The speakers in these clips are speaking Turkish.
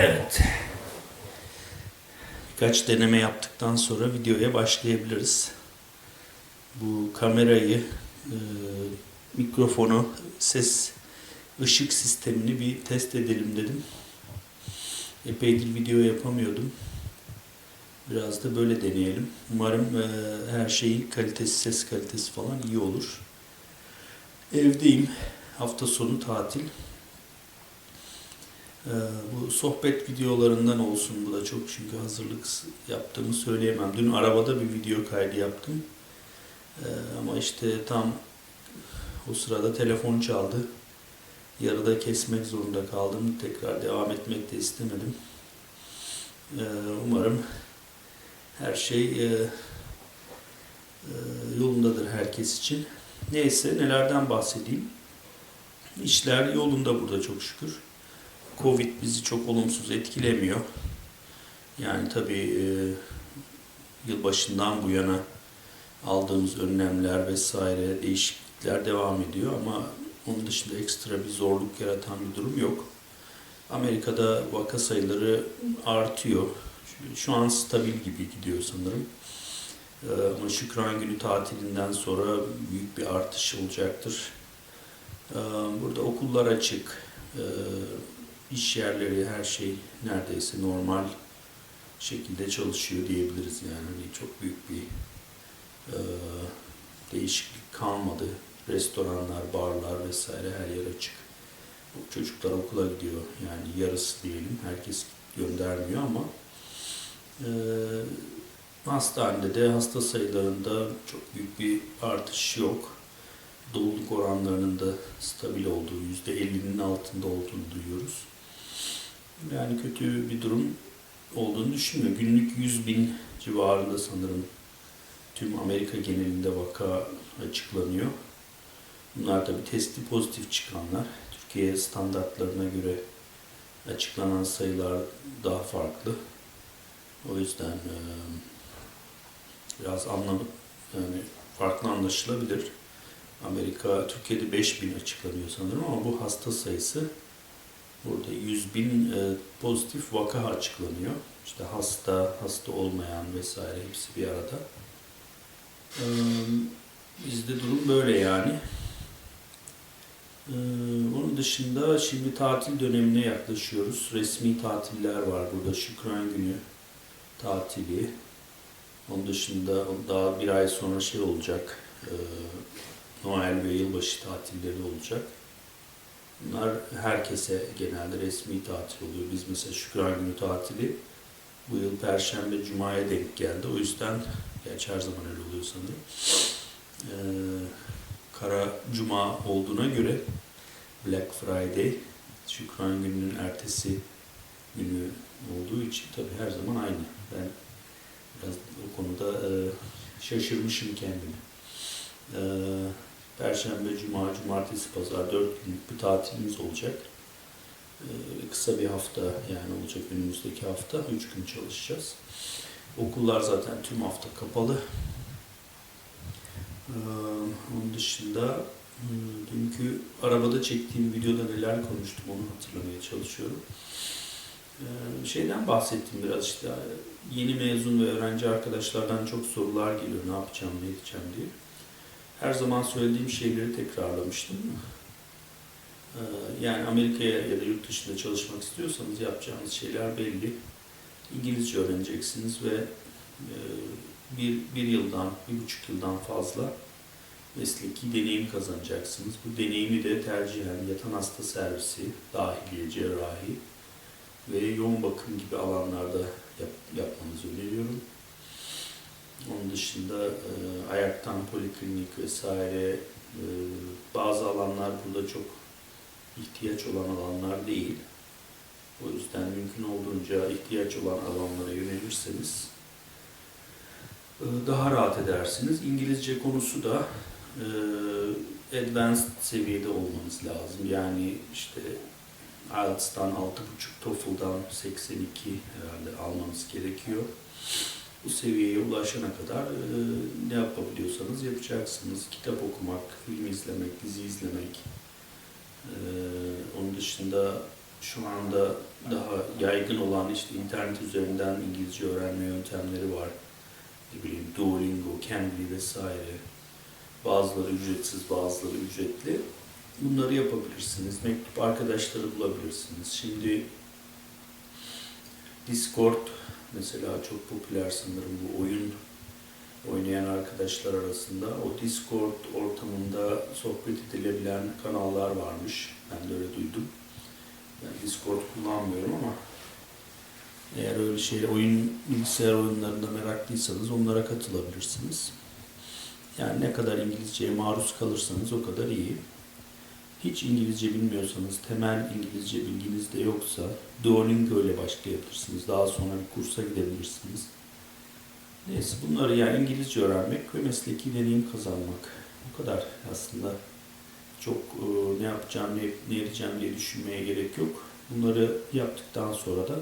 Evet. Birkaç deneme yaptıktan sonra videoya başlayabiliriz. Bu kamerayı, e, mikrofonu, ses, ışık sistemini bir test edelim dedim. Epeydir video yapamıyordum. Biraz da böyle deneyelim. Umarım e, her şeyin kalitesi, ses kalitesi falan iyi olur. Evdeyim. Hafta sonu tatil. Ee, bu sohbet videolarından olsun bu da çok çünkü hazırlık yaptığımı söyleyemem. Dün arabada bir video kaydı yaptım. Ee, ama işte tam o sırada telefon çaldı. Yarıda kesmek zorunda kaldım. Tekrar devam etmek de istemedim. Ee, umarım her şey e, e, yolundadır herkes için. Neyse nelerden bahsedeyim. İşler yolunda burada çok şükür. Covid bizi çok olumsuz etkilemiyor. Yani tabii e, yılbaşından bu yana aldığımız önlemler vesaire değişiklikler devam ediyor ama onun dışında ekstra bir zorluk yaratan bir durum yok. Amerika'da vaka sayıları artıyor. Şu- an stabil gibi gidiyor sanırım. Ee, Ama Şükran Günü tatilinden sonra büyük bir artış olacaktır. Ee, Burada okullar açık. İş yerleri her şey neredeyse normal şekilde çalışıyor diyebiliriz yani Hani çok büyük bir e, değişiklik kalmadı. Restoranlar, barlar vesaire her yer açık. Çocuklar okula gidiyor yani yarısı diyelim herkes göndermiyor ama e, hastanede de hasta sayılarında çok büyük bir artış yok. Doluluk oranlarının da stabil olduğu, %50'nin altında olduğunu duyuyoruz. Yani kötü bir durum olduğunu düşünmüyorum. Günlük 100 bin civarında sanırım tüm Amerika genelinde vaka açıklanıyor. Bunlar tabi testi pozitif çıkanlar. Türkiye standartlarına göre açıklanan sayılar daha farklı. O yüzden biraz anlam yani farklı anlaşılabilir. Amerika, Türkiye'de 5000 açıklanıyor sanırım ama bu hasta sayısı burada 100 bin e, pozitif vaka açıklanıyor. İşte hasta, hasta olmayan vesaire hepsi bir arada. E, bizde durum böyle yani. E, onun dışında şimdi tatil dönemine yaklaşıyoruz. Resmi tatiller var burada. Şükran Günü tatili. Onun dışında daha bir ay sonra şey olacak. E, Noel ve yılbaşı tatilleri olacak. Bunlar herkese genelde resmi tatil oluyor. Biz mesela Şükran Günü tatili bu yıl Perşembe Cuma'ya denk geldi. O yüzden, gerçi her zaman öyle oluyor sanırım. Ee, Kara Cuma olduğuna göre Black Friday Şükran Günü'nün ertesi günü olduğu için tabii her zaman aynı. Ben biraz o konuda e, şaşırmışım kendimi. Ee, Perşembe, Cuma, Cumartesi, Pazar dört günlük bir tatilimiz olacak. Ee, kısa bir hafta yani olacak önümüzdeki hafta. Üç gün çalışacağız. Okullar zaten tüm hafta kapalı. Ee, onun dışında hmm, dünkü arabada çektiğim videoda neler konuştum onu hatırlamaya çalışıyorum. Ee, şeyden bahsettim biraz işte yeni mezun ve öğrenci arkadaşlardan çok sorular geliyor ne yapacağım ne edeceğim diye. Her zaman söylediğim şeyleri tekrarlamıştım. Ee, Yani Amerika'ya ya da yurt dışında çalışmak istiyorsanız yapacağınız şeyler belli. İngilizce öğreneceksiniz ve e, bir, bir yıldan, bir buçuk yıldan fazla mesleki deneyim kazanacaksınız. Bu deneyimi de tercihen yatan hasta servisi, dahiliye, cerrahi ve yoğun bakım gibi alanlarda yap, yapmanızı öneriyorum. Onun dışında e, ayaktan poliklinik vesaire e, bazı alanlar burada çok ihtiyaç olan alanlar değil. O yüzden mümkün olduğunca ihtiyaç olan alanlara yönelirseniz e, daha rahat edersiniz. İngilizce konusu da e, advanced seviyede olmanız lazım. Yani işte IELTS'tan 6.5, TOEFL'dan 82 herhalde almanız gerekiyor. Bu seviyeye ulaşana kadar e, ne yapabiliyorsanız yapacaksınız. Kitap okumak, film izlemek, dizi izlemek. E, onun dışında şu anda daha yaygın olan işte internet üzerinden İngilizce öğrenme yöntemleri var. Ne bileyim Duolingo, Cambly vesaire. Bazıları ücretsiz, bazıları ücretli. Bunları yapabilirsiniz. Mektup arkadaşları bulabilirsiniz. Şimdi Discord mesela çok popüler sanırım bu oyun oynayan arkadaşlar arasında. O Discord ortamında sohbet edilebilen kanallar varmış. Ben de öyle duydum. Ben Discord kullanmıyorum ama eğer öyle şeyler, oyun bilgisayar oyunlarında meraklıysanız onlara katılabilirsiniz. Yani ne kadar İngilizceye maruz kalırsanız o kadar iyi. Hiç İngilizce bilmiyorsanız, temel İngilizce bilginiz de yoksa Duolingo ile başlayabilirsiniz. Daha sonra bir kursa gidebilirsiniz. Neyse bunları yani İngilizce öğrenmek ve mesleki deneyim kazanmak. Bu kadar aslında. Çok e, ne yapacağım, ne, ne edeceğim diye düşünmeye gerek yok. Bunları yaptıktan sonra da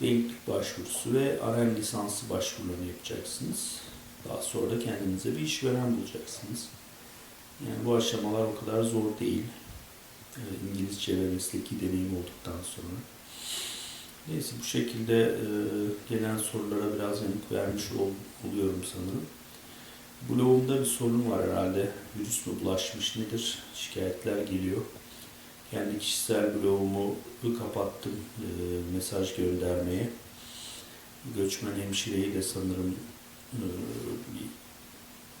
denklik başvurusu ve AREN lisansı başvurularını yapacaksınız. Daha sonra da kendinize bir işveren bulacaksınız. Yani bu aşamalar o kadar zor değil. E, İngilizce ve mesleki deneyim olduktan sonra. Neyse bu şekilde e, gelen sorulara biraz yanıt vermiş ol, oluyorum sanırım. Blogumda bir sorun var herhalde. Virüs mü bulaşmış nedir? Şikayetler geliyor. Kendi kişisel blogumu kapattım e, mesaj göndermeye. Göçmen hemşireyi de sanırım e,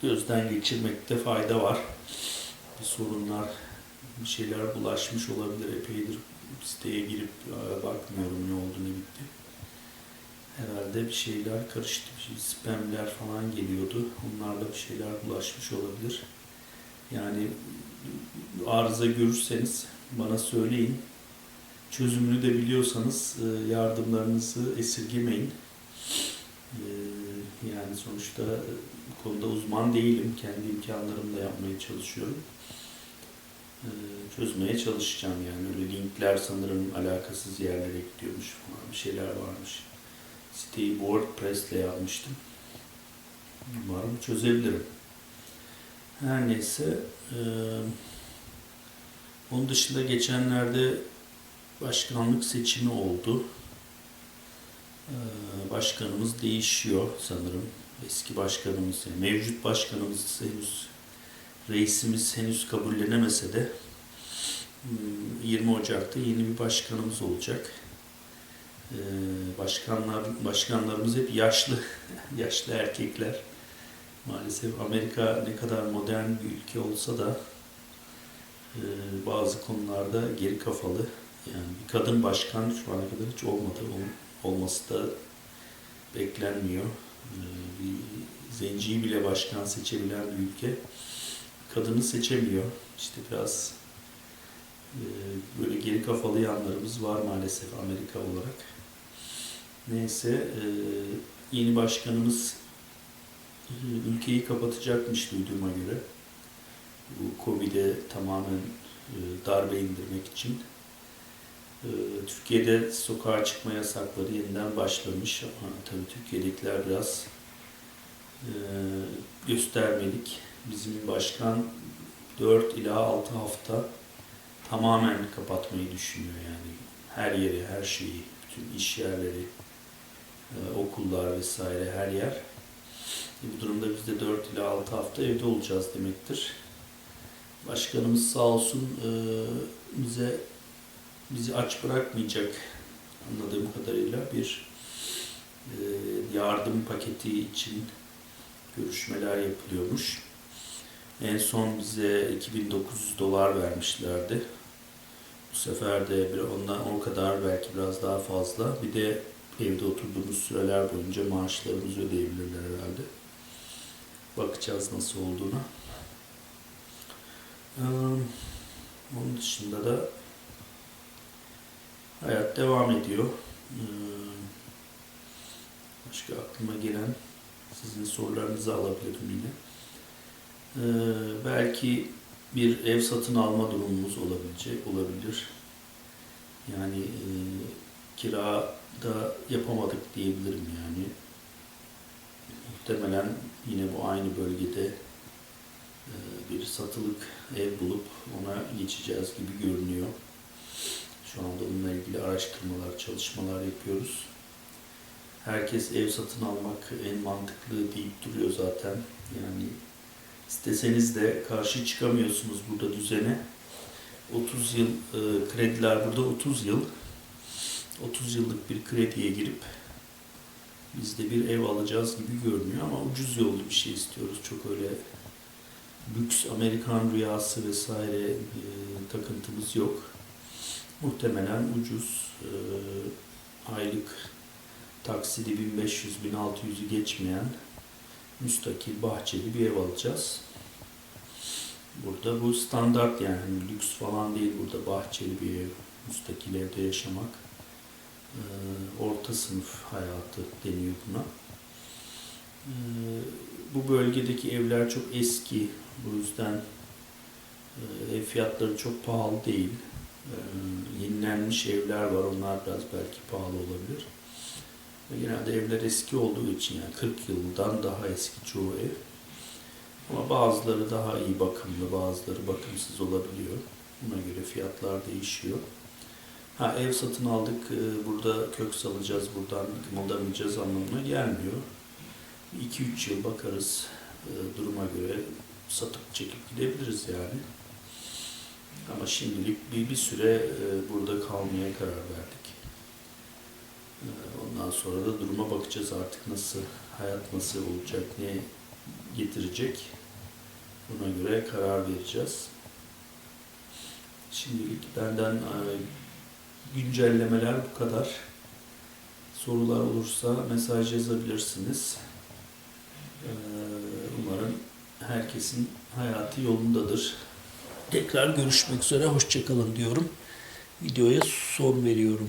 gözden geçirmekte fayda var. Sorunlar, bir şeyler bulaşmış olabilir. Epeydir siteye girip "Aa, bakmıyorum ne oldu ne bitti. Herhalde bir şeyler karıştı. Bir şey, spamler falan geliyordu. Onlarla bir şeyler bulaşmış olabilir. Yani arıza görürseniz bana söyleyin. Çözümünü de biliyorsanız e, yardımlarınızı esirgemeyin. E, Yani sonuçta e, bu konuda uzman değilim. Kendi imkanlarımla yapmaya çalışıyorum. E, Çözmeye çalışacağım yani. Öyle linkler sanırım alakasız yerlere gidiyormuş falan bir şeyler varmış. Siteyi WordPress ile yapmıştım. Umarım çözebilirim. Her neyse. e, onun dışında geçenlerde başkanlık seçimi oldu. E, başkanımız değişiyor sanırım. Eski başkanımız, yani mevcut başkanımız henüz, reisimiz henüz kabullenemese de hmm, 20 Ocak'ta yeni bir başkanımız olacak. Ee, başkanlar başkanlarımız hep yaşlı yaşlı erkekler. Maalesef Amerika ne kadar modern bir ülke olsa da e, bazı konularda geri kafalı. Yani bir kadın başkan şu ana kadar hiç olmadı. Ol- olması da beklenmiyor. Ee, bir zenciyi bile başkan seçebilen bir ülke kadını seçemiyor. İşte biraz e, böyle geri kafalı yanlarımız var maalesef Amerika olarak. Neyse e, yeni başkanımız e, ülkeyi kapatacakmış duyduğuma göre. Bu Covid'e tamamen darbe indirmek için. E, Türkiye'de sokağa çıkma yasakları yeniden başlamış ama tabii Türkiye'dekiler biraz e, göstermelik. Bizim başkan 4 ila 6 hafta tamamen kapatmayı düşünüyor yani. Her yeri, her şeyi, bütün iş yerleri, e, okullar vesaire her yer. E, bu durumda biz de 4 ila 6 hafta evde olacağız demektir. Başkanımız sağ olsun bize bizi aç bırakmayacak anladığım kadarıyla bir e, yardım paketi için görüşmeler yapılıyormuş. En son bize 2900 dolar vermişlerdi. Bu sefer de bir ondan o kadar belki biraz daha fazla. Bir de evde oturduğumuz süreler boyunca maaşlarımızı ödeyebilirler herhalde. Bakacağız nasıl olduğuna. Onun dışında da hayat devam ediyor. Ee, Başka aklıma gelen sizin sorularınızı alabilirim yine. Ee, belki bir ev satın alma durumumuz olabilecek olabilir. Yani e, kirada yapamadık diyebilirim yani. Muhtemelen yine bu aynı bölgede e, bir satılık ev bulup ona geçeceğiz gibi görünüyor. Şu anda onunla ilgili araştırmalar, çalışmalar yapıyoruz. Herkes ev satın almak en mantıklı deyip duruyor zaten. Yani isteseniz de karşı çıkamıyorsunuz burada düzene. 30 yıl e, krediler burada 30 yıl. 30 yıllık bir krediye girip biz de bir ev alacağız gibi görünüyor ama ucuz yollu bir şey istiyoruz. Çok öyle lüks Amerikan rüyası vesaire e, takıntımız yok. Muhtemelen ucuz e, aylık taksidi 1500-1600'ü geçmeyen müstakil bahçeli bir ev alacağız. Burada bu standart yani hani lüks falan değil burada bahçeli bir ev, müstakil evde yaşamak. Ee, orta sınıf hayatı deniyor buna. Ee, bu bölgedeki evler çok eski. Bu yüzden e, ev fiyatları çok pahalı değil. Ee, yenilenmiş evler var. Onlar biraz belki pahalı olabilir. Ve genelde evler eski olduğu için yani 40 yıldan daha eski çoğu ev. Ama bazıları daha iyi bakımlı, bazıları bakımsız olabiliyor. Buna göre fiyatlar değişiyor. Ha ev satın aldık, e, burada kök salacağız, buradan kımıldamayacağız anlamına gelmiyor. 2-3 yıl bakarız, e, duruma göre satıp çekip gidebiliriz yani. Ama şimdilik bir, bir süre e, burada kalmaya karar verdik. E, Ondan sonra da duruma bakacağız artık nasıl, hayat nasıl olacak, ne getirecek. Buna göre karar vereceğiz. Şimdilik benden e, güncellemeler bu kadar. Sorular olursa mesaj yazabilirsiniz. Ee, Umarım herkesin hayatı yolundadır. Tekrar görüşmek üzere, hoşçakalın diyorum. Videoya son veriyorum.